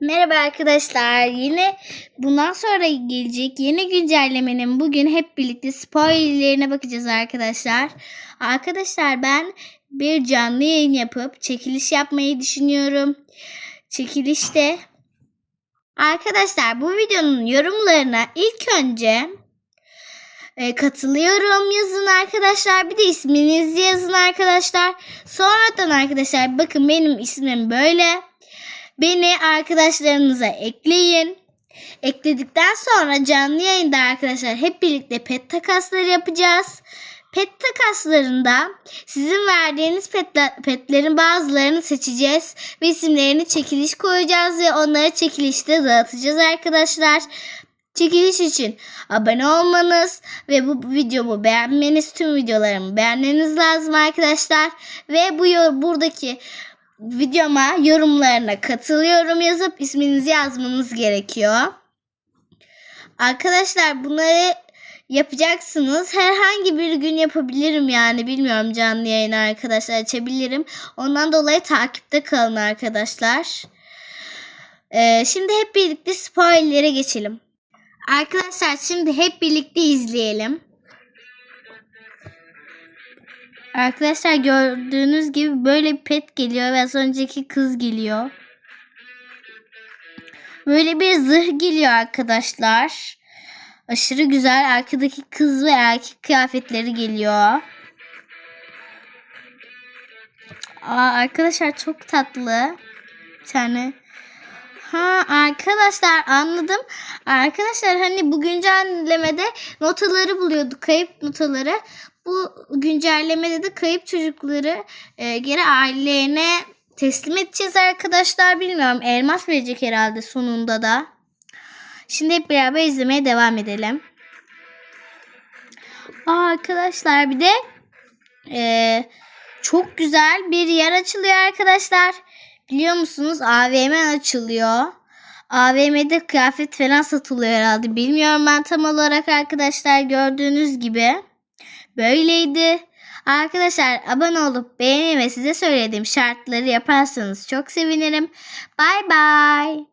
Merhaba arkadaşlar. Yine bundan sonra gelecek yeni güncellemenin bugün hep birlikte spoilerlerine bakacağız arkadaşlar. Arkadaşlar ben bir canlı yayın yapıp çekiliş yapmayı düşünüyorum. Çekilişte arkadaşlar bu videonun yorumlarına ilk önce e, katılıyorum yazın arkadaşlar. Bir de isminizi yazın arkadaşlar. Sonradan arkadaşlar bakın benim ismim böyle. Beni arkadaşlarınıza ekleyin. Ekledikten sonra canlı yayında arkadaşlar hep birlikte pet takasları yapacağız. Pet takaslarında sizin verdiğiniz petler, petlerin bazılarını seçeceğiz ve isimlerini çekiliş koyacağız ve onları çekilişte dağıtacağız arkadaşlar. Çekiliş için abone olmanız ve bu videomu beğenmeniz, tüm videolarımı beğenmeniz lazım arkadaşlar. Ve bu buradaki videoma yorumlarına katılıyorum yazıp isminizi yazmanız gerekiyor. Arkadaşlar bunları yapacaksınız. Herhangi bir gün yapabilirim yani bilmiyorum canlı yayını arkadaşlar açabilirim. Ondan dolayı takipte kalın arkadaşlar. Ee, şimdi hep birlikte spoilerlere geçelim. Arkadaşlar şimdi hep birlikte izleyelim. Arkadaşlar gördüğünüz gibi böyle bir pet geliyor ve az önceki kız geliyor. Böyle bir zırh geliyor arkadaşlar. Aşırı güzel. Arkadaki kız ve erkek kıyafetleri geliyor. Aa, arkadaşlar çok tatlı. Bir tane. Ha arkadaşlar anladım. Arkadaşlar hani bu güncellemede notaları buluyorduk. Kayıp notaları. Bu güncellemede de kayıp çocukları e, geri ailelerine teslim edeceğiz arkadaşlar. Bilmiyorum elmas verecek herhalde sonunda da. Şimdi hep beraber izlemeye devam edelim. Aa, arkadaşlar bir de e, çok güzel bir yer açılıyor arkadaşlar. Biliyor musunuz AVM açılıyor. AVM'de kıyafet falan satılıyor herhalde. Bilmiyorum ben tam olarak arkadaşlar gördüğünüz gibi. Böyleydi. Arkadaşlar abone olup beğeni ve size söylediğim şartları yaparsanız çok sevinirim. Bay bay.